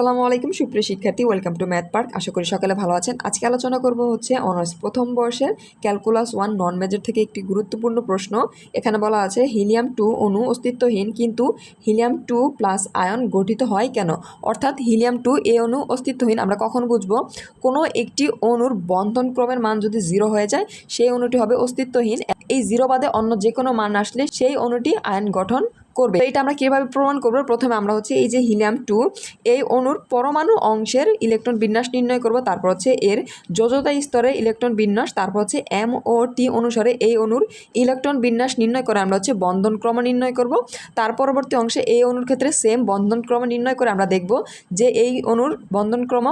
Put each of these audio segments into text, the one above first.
আসসালামু আলাইকুম, সুপ্রিয় শিক্ষার্থী। ওয়েলকাম টু ম্যাথ পার্ক আশা করি সকালে ভালো আছেন। আজকে আলোচনা করব হচ্ছে অনার্স প্রথম বর্ষের ক্যালকুলাস ওয়ান নন মেজর থেকে একটি গুরুত্বপূর্ণ প্রশ্ন। এখানে বলা আছে হিলিয়াম টু অণু অস্তিত্বহীন, কিন্তু হিলিয়াম টু প্লাস আয়ন গঠিত হয় কেন? অর্থাৎ হিলিয়াম টু এ অণু অস্তিত্বহীন, আমরা কখন বুঝব? কোনো একটি অণুর বন্ধন ক্রমের মান যদি জিরো হয়ে যায়, সেই অণুটি হবে অস্তিত্বহীন। এই জিরো বাদে অন্য যে কোনো মান আসলে সেই অণুটি আয়ন গঠন করবে। এটা আমরা কীভাবে প্রমাণ করব? প্রথমে আমরা হচ্ছে এই যে হিলিয়াম টু, এই অণুর পরমাণু অংশের ইলেকট্রন বিন্যাস নির্ণয় করব। তারপর হচ্ছে এর যোজতা স্তরে ইলেকট্রন বিন্যাস, তারপর হচ্ছে এম ও টি অনুসারে এই অণুর ইলেকট্রন বিন্যাস নির্ণয় করে আমরা হচ্ছে বন্ধন ক্রম নির্ণয় করব। তার পরবর্তী অংশে এই অণুর ক্ষেত্রে সেম বন্ধন ক্রম নির্ণয় করে আমরা দেখব যে এই অণুর বন্ধন ক্রম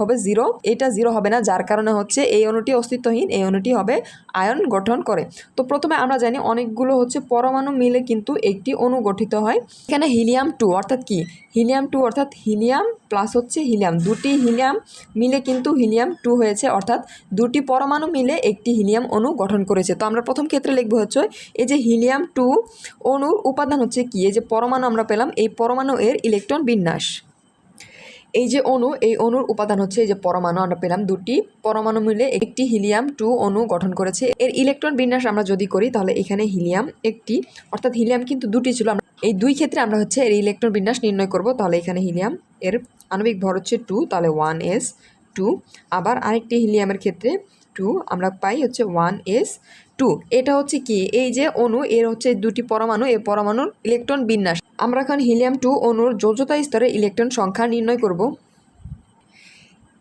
হবে জিরো এটা জিরো হবে না, যার কারণে হচ্ছে এই অণুটি অস্তিত্বহীন, এই অণুটি হবে আয়ন গঠন করে। তো প্রথমে আমরা জানি অনেকগুলো হচ্ছে পরমাণু মিলে কিন্তু একটি অণু গঠিত হয়। এখানে হিলিয়াম টু, অর্থাৎ কি? হিলিয়াম টু অর্থাৎ হিলিয়াম প্লাস হচ্ছে হিলিয়াম। দুটি হিলিয়াম মিলে কিন্তু হিলিয়াম টু হয়েছে, অর্থাৎ দুটি পরমাণু মিলে একটি হিলিয়াম অণু গঠন করেছে। তো আমরা প্রথম ক্ষেত্রে লিখব হচ্ছে এই যে হিলিয়াম টু অণুর উপাদান হচ্ছে কি? এই যে পরমাণু আমরা পেলাম, এই পরমাণু এর ইলেকট্রন বিন্যাস। এই যে অণু, এই অণুর উপাদান হচ্ছে এই যে পরমাণু, আমরা পেলাম দুটি। পরমাণু মিলে একটি হিলিয়াম, টু অণু গঠন করেছে। এর ইলেকট্রন বিন্যাস আমরা যদি করি, তাহলে এখানে হিলিয়াম একটি, অর্থাৎ হিলিয়াম কিন্তু দুটি ছিল। আমরা এই দুই ক্ষেত্রে আমরা হচ্ছে এর ইলেকট্রন বিন্যাস নির্ণয় করব। তাহলে এখানে হিলিয়াম, এর আণবিক ভর হচ্ছে টু, তাহলে ওয়ান এস টু। আবার আরেকটি হিলিয়ামের ক্ষেত্রে টু, আমরা পাই হচ্ছে ওয়ান এস টু, এটা হচ্ছে কি? এই যে অণু, এর হচ্ছে দুটি পরমাণু এই পরমাণুর ইলেকট্রন বিন্যাস। আমরা এখন হিলিয়াম টু অণুর যোজতা স্তরে ইলেকট্রন সংখ্যা নির্ণয় করব।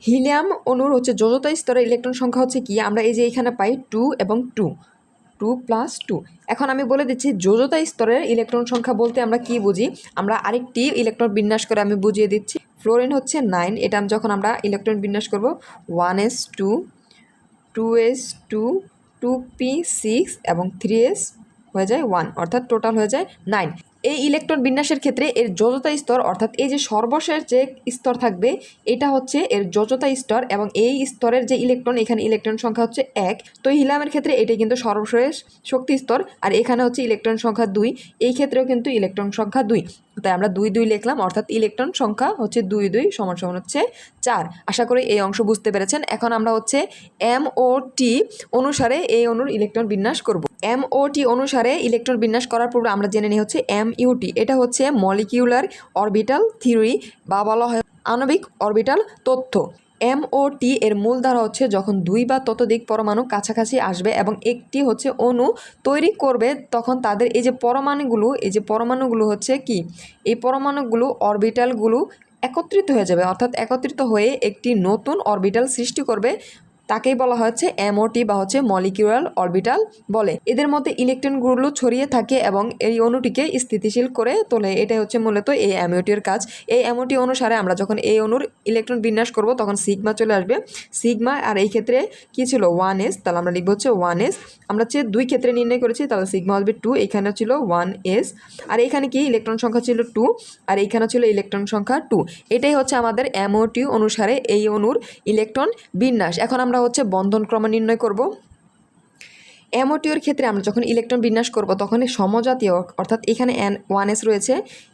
হিলিয়াম অণুর হচ্ছে যোজতা স্তরে ইলেকট্রন সংখ্যা হচ্ছে কি? আমরা এই যে এখানে পাই টু এবং টু। Two plus two. এখন আমি বলে দিচ্ছি যোজতা স্তরের ইলেকট্রন সংখ্যা বলতে আমরা কি বুঝি? আমরা আরেকটি ইলেকট্রন বিন্যাস করে আমি বুঝিয়ে দিচ্ছি। ফ্লোরিন হচ্ছে নাইন। এটা যখন আমরা ইলেকট্রন বিন্যাস করব, one S two two S two two P six এবং থ্রি এস হয়ে যায় ওয়ান অর্থাৎ টোটাল হয়ে যায় নাইন এই ইলেকট্রন বিন্যাসের ক্ষেত্রে এর যোজতা স্তর, অর্থাৎ এই যে সর্বশেষ যে স্তর থাকবে, এটা হচ্ছে এর যোজতা স্তর এবং এই স্তরের যে ইলেকট্রন, এখানে ইলেকট্রন সংখ্যা হচ্ছে এক। তো হিলামের ক্ষেত্রে এটাই কিন্তু সর্বশেষ শক্তি স্তর আর এখানে হচ্ছে ইলেকট্রন সংখ্যা দুই। এই ক্ষেত্রেও কিন্তু ইলেকট্রন সংখ্যা দুই। তাই আমরা দুই দুই লিখলাম, অর্থাৎ ইলেকট্রন সংখ্যা হচ্ছে দুই দুই সমান সমান হচ্ছে চার। আশা করি এই অংশ বুঝতে পেরেছেন। এখন আমরা হচ্ছে এম ও টি অনুসারে এই অণুর ইলেকট্রন বিন্যাস করব। এম ও টি অনুসারে ইলেকট্রন বিন্যাস করার পূর্বে আমরা জেনে নিই হচ্ছে এম ইউটি এটা হচ্ছে মলিকিউলার অরবিটাল থিওরি বা বলা হয় আণবিক অরবিটাল তথ্য। এম ও টি এর মূল ধারা হচ্ছে যখন দুই বা ততোধিক পরমাণু কাছাকাছি আসবে এবং একটি হচ্ছে অণু তৈরি করবে, তখন তাদের এই যে পরমাণুগুলো, এই যে পরমাণুগুলো হচ্ছে কি? এই পরমাণুগুলো অরবিটালগুলো একত্রিত হয়ে যাবে, অর্থাৎ একত্রিত হয়ে একটি নতুন অরবিটাল সৃষ্টি করবে। তাকেই বলা হচ্ছে এমওটি বা হচ্ছে মলিকিউলার অরবিটাল বলে। এদের মধ্যে ইলেকট্রনগুলো ছড়িয়ে থাকে এবং এই অণুটিকে স্থিতিশীল করে তোলে। এটাই হচ্ছে মূলত এই অ্যামোটির কাজ। এই অ্যামোটি অনুসারে আমরা যখন এই অণুর ইলেকট্রন বিন্যাস করব, তখন সিগমা চলে আসবে। সিগমা আর এই ক্ষেত্রে কি ছিল? ওয়ান এস, তাহলে আমরা লিখব হচ্ছে ওয়ান এস। আমরা হচ্ছে দুই ক্ষেত্রে নির্ণয় করেছি, তাহলে সিগমা আসবে টু, এখানে ছিল ওয়ান এস। আর এখানে কি? ইলেকট্রন সংখ্যা ছিল টু, আর এইখানে ছিল ইলেকট্রন সংখ্যা টু। এটাই হচ্ছে আমাদের অ্যামোটি অনুসারে এই অণুর ইলেকট্রন বিন্যাস। এখন আমরা হচ্ছে বন্ধন ক্রম নির্ণয় করব। অ্যামোটিওর ক্ষেত্রে আমরা যখন ইলেকট্রন বিন্যাস করব তখন সমজাতীয়, অর্থাৎ এখানে এন ওয়ান এস রয়েছে,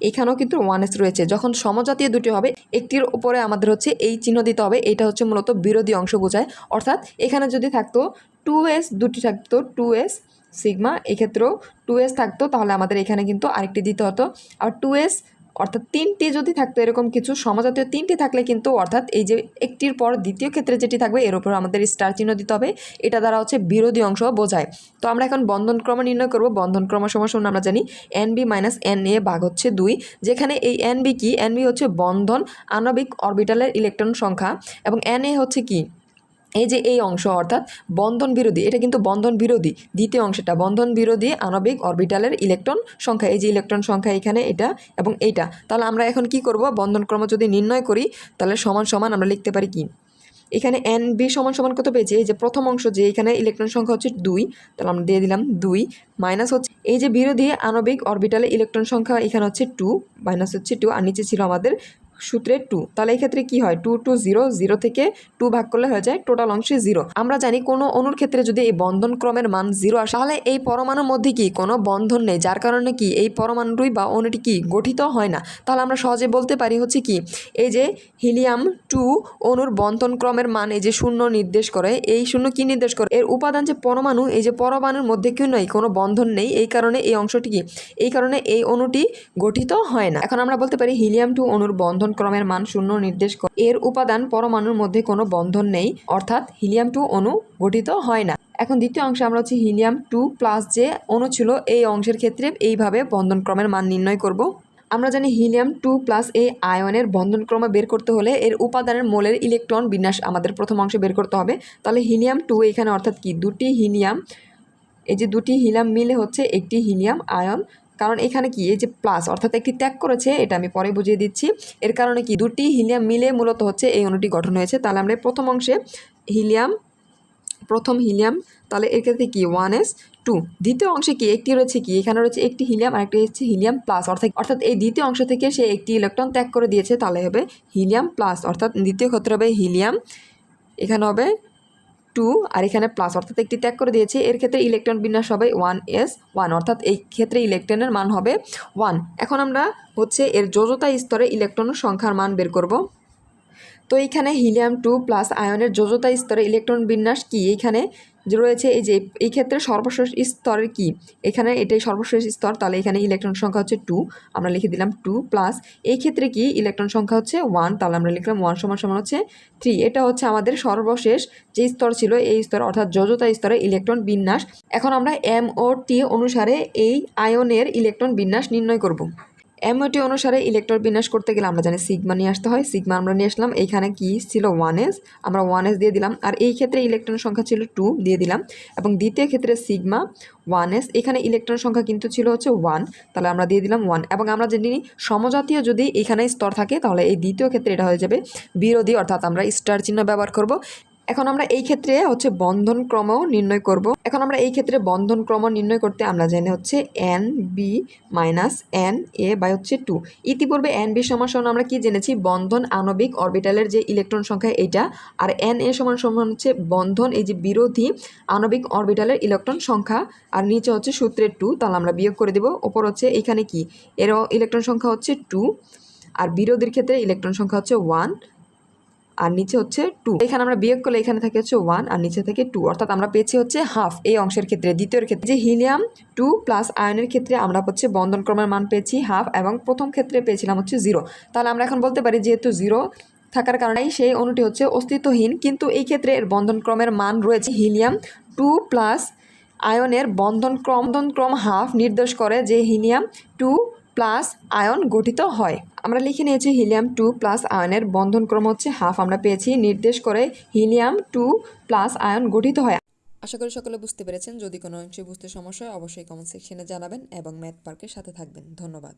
এখানেও কিন্তু ওয়ান এস রয়েছে। যখন সমজাতীয় দুটি হবে, একটির উপরে আমাদের হচ্ছে এই চিহ্ন দিতে হবে, এটা হচ্ছে মূলত বিরোধী অংশ বোঝায়। অর্থাৎ এখানে যদি থাকতো টু এস, দুটি থাকতো টু এস সিগমা, এক্ষেত্রেও টু এস থাকতো, তাহলে আমাদের এখানে কিন্তু আরেকটি দিতে হতো। আর টু এস অর্থাৎ তিনটি যদি থাকতো, এরকম কিছু সমজাতীয় তিনটি থাকলে কিন্তু অর্থাৎ এই যে একটির পর দ্বিতীয় ক্ষেত্রে যেটি থাকবে, এর উপর আমাদের স্টার চিহ্ন দিতে হবে। এটা দ্বারা হচ্ছে বিরোধী অংশ বোঝায়। তো আমরা এখন বন্ধন ক্রম নির্ণয় করব। বন্ধন ক্রম সমান আমরা জানি N B minus N A ভাগ হচ্ছে দুই। যেখানে এই এন বি কি? এন বি হচ্ছে বন্ধন আণবিক অরবিটালের ইলেকট্রন সংখ্যা। এবং এন এ হচ্ছে কি? এই যে এই অংশ অর্থাৎ বন্ধন বিরোধী, এটা কিন্তু বন্ধন বিরোধী। দ্বিতীয় অংশটা, বন্ধন বিরোধী আণবিক অরবিটালের ইলেকট্রন সংখ্যা। এই যে ইলেকট্রন সংখ্যা এখানে, এটা এবং এইটা। তাহলে আমরা এখন কি করব? বন্ধন ক্রম যদি নির্ণয় করি, তাহলে সমান সমান আমরা লিখতে পারি কি? এখানে এন বি সমান সমান কত পেয়েছি? এই যে প্রথম অংশ যে এখানে ইলেকট্রন সংখ্যা হচ্ছে দুই, তাহলে আমরা দিয়ে দিলাম দুই মাইনাস হচ্ছে এই যে বিরোধী আণবিক অরবিটালে ইলেকট্রন সংখ্যা এখানে হচ্ছে টু মাইনাস হচ্ছে টু আর নিচে ছিল আমাদের সূত্রে টু তাহলে এই ক্ষেত্রে কি হয়? টু টু জিরো জিরো থেকে টু ভাগ করলে হয়ে যায় টোটাল অংশে জিরো আমরা জানি কোনো অণুর ক্ষেত্রে যদি এই বন্ধন ক্রমের মান জিরো আসে, তাহলে এই পরমাণুর মধ্যে কি কোনো বন্ধন নেই, যার কারণে কি এই পরমাণুটি বা অণুটি কি গঠিত হয় না। তাহলে আমরা সহজে বলতে পারি হচ্ছে কি, এই যে হিলিয়াম টু অণুর বন্ধন ক্রমের মান এই যে শূন্য নির্দেশ করে, এই শূন্য কি নির্দেশ করে? এর উপাদান যে পরমাণু, এই যে পরমাণুর মধ্যে কি নেই, কোনো বন্ধন নেই, এই কারণে এই অংশটি কি, এই কারণে এই অণুটি গঠিত হয় না। এখন আমরা বলতে পারি হিলিয়াম টু অণুর বন্ধন ক্রমের মান শূন্য নির্দেশ করে। এর উপাদান পরমাণুর মধ্যে কোনো বন্ধন নেই, অর্থাৎ হিলিয়াম টু অণু গঠিত হয় না। এখন দ্বিতীয় অংশে আমরা হচ্ছে হিলিয়াম টু প্লাস যে অণু ছিল, এই অংশের ক্ষেত্রে এইভাবে বন্ধন ক্রমের মান নির্ণয় করব। আমরা জানি হিলিয়াম টু প্লাস এই আয়নের বন্ধনক্রম বের করতে হলে এর উপাদানের মোলের ইলেকট্রন বিন্যাস আমাদের প্রথম অংশে বের করতে হবে। তাহলে হিলিয়াম টু এখানে অর্থাৎ কি? দুটি হিলিয়াম, এই যে দুটি হিলিয়াম মিলে হচ্ছে একটি হিলিয়াম আয়ন। কারণ এখানে কি, এই যে প্লাস অর্থাৎ একটি ত্যাগ করেছে, এটা আমি পরে বুঝিয়ে দিচ্ছি। এর কারণে কি, দুটি হিলিয়াম মিলে মূলত হচ্ছে এই অণুটি গঠন হয়েছে। তাহলে আমরা প্রথম অংশে হিলিয়াম, প্রথম হিলিয়াম, তাহলে এর ক্ষেত্রে কি ওয়ান এস টু দ্বিতীয় অংশে কি, একটি রয়েছে কি, এখানে রয়েছে একটি হিলিয়াম আর একটি হচ্ছে হিলিয়াম প্লাস অর্থাৎ অর্থাৎ এই দ্বিতীয় অংশ থেকে সে একটি ইলেকট্রন ত্যাগ করে দিয়েছে, তাহলে হবে হিলিয়াম প্লাস অর্থাৎ দ্বিতীয় ক্ষেত্রে হবে হিলিয়াম, এখানে হবে টু, আর এখানে প্লাস অর্থাৎ একটি ত্যাগ করে দিয়েছে। এর ক্ষেত্রে ইলেকট্রন বিন্যাস হবে ওয়ান এস ওয়ান অর্থাৎ এই ক্ষেত্রে ইলেকট্রনের মান হবে ওয়ান এখন আমরা হচ্ছে এর যোজতা স্তরে ইলেকট্রন সংখ্যার মান বের করব। তো এইখানে হিলিয়াম টু প্লাস আয়নের যোজতা স্তরে ইলেকট্রন বিন্যাস কি? এইখানে রয়েছে, এই যে, এই ক্ষেত্রে সর্বশেষ স্তরের কি? এখানে এটাই সর্বশেষ স্তর, তাহলে এখানে ইলেকট্রন সংখ্যা হচ্ছে টু আমরা লিখে দিলাম টু প্লাস এই ক্ষেত্রে কি? ইলেকট্রন সংখ্যা হচ্ছে ওয়ান তাহলে আমরা লিখলাম ওয়ান সমান সমান হচ্ছে থ্রি এটা হচ্ছে আমাদের সর্বশেষ যে স্তর ছিল, এই স্তর, অর্থাৎ যোজতা স্তরে ইলেকট্রন বিন্যাস। এখন আমরা এম ও টি অনুসারে এই আয়নের ইলেকট্রন বিন্যাস নির্ণয় করব। এমওটি অনুসারে ইলেকট্রন বিন্যাস করতে গেলে আমরা জানি সিগমা নিয়ে আসতে হয়। সিগমা আমরা নিয়ে আসলাম। এইখানে কি ছিল? ওয়ান এস আমরা ওয়ান এস দিয়ে দিলাম। আর এই ক্ষেত্রে ইলেকট্রন সংখ্যা ছিল টু দিয়ে দিলাম। এবং দ্বিতীয় ক্ষেত্রে সিগমা ওয়ান এস এখানে ইলেকট্রন সংখ্যা কিন্তু ছিল হচ্ছে ওয়ান তাহলে আমরা দিয়ে দিলাম ওয়ান এবং আমরা জানি সমজাতীয় যদি এখানে স্তর থাকে, তাহলে এই দ্বিতীয় ক্ষেত্রে এটা হয়ে যাবে বিরোধী। অর্থাৎ আমরা স্টার চিহ্ন ব্যবহার করব। এখন আমরা এই ক্ষেত্রে হচ্ছে বন্ধন ক্রম নির্ণয় করব। এখন আমরা এই ক্ষেত্রে বন্ধন ক্রম নির্ণয় করতে আমরা জানি হচ্ছে N B minus N A by হচ্ছে টু ইতিপূর্বে এন বি সমান সমান আমরা কি জেনেছি? বন্ধন আণবিক অরবিটালের যে ইলেকট্রন সংখ্যা এইটা, আর এন এ সমান সমান হচ্ছে বন্ধন এই যে বিরোধী আণবিক অরবিটালের ইলেকট্রন সংখ্যা, আর নিচে হচ্ছে সূত্রের টু তাহলে আমরা বিয়োগ করে দেব। ওপর হচ্ছে এখানে কি? এর ইলেকট্রন সংখ্যা হচ্ছে টু আর বিরোধীর ক্ষেত্রে ইলেকট্রন সংখ্যা হচ্ছে ওয়ান আর নিচে হচ্ছে টু এখানে আমরা বিয়োগ করলে এখানে থাকে হচ্ছে ওয়ান আর নিচে থেকে টু অর্থাৎ আমরা পেয়েছি হচ্ছে হাফ এই অংশের ক্ষেত্রে দ্বিতীয় ক্ষেত্রে। যে হিলিয়াম টু প্লাস আয়নের ক্ষেত্রে আমরা হচ্ছে বন্ধন ক্রমের মান পেয়েছি হাফ এবং প্রথম ক্ষেত্রে পেয়েছিলাম হচ্ছে জিরো তাহলে আমরা এখন বলতে পারি যেহেতু জিরো থাকার কারণেই সেই অণুটি হচ্ছে অস্তিত্বহীন, কিন্তু এই ক্ষেত্রে এর বন্ধন ক্রমের মান রয়েছে হিলিয়াম টু প্লাস আয়নের বন্ধন ক্রম বন্ধন ক্রম হাফ নির্দেশ করে যে হিলিয়াম টু প্লাস আয়ন গঠিত হয়। আমরা লিখে নিয়েছি হিলিয়াম টু প্লাস আয়নের বন্ধন ক্রম হচ্ছে হাফ। আমরা পেয়েছি নির্দেশ করে হিলিয়াম টু প্লাস আয়ন গঠিত হয়। আশা করি সকলে বুঝতে পেরেছেন। যদি কোনো অংশে বুঝতে সমস্যা হয়, অবশ্যই কমেন্ট সেকশনে জানাবেন এবং ম্যাথ পার্কের সাথে থাকবেন। ধন্যবাদ।